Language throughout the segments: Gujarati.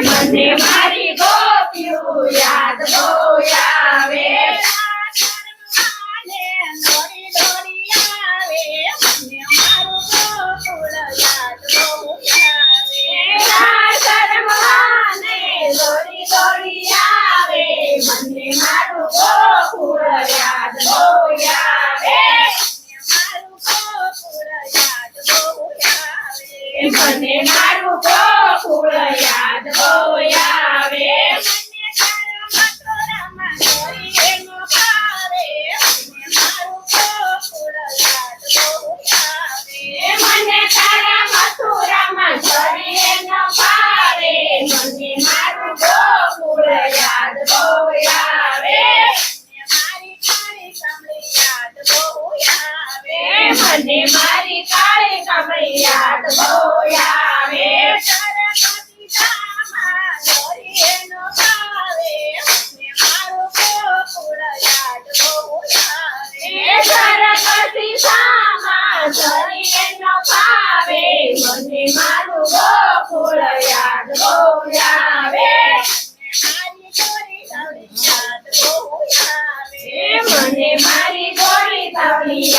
મને મારી ગોપીઓ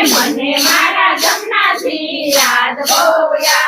મને મારા જમનાથી યાદ બહુ યાદ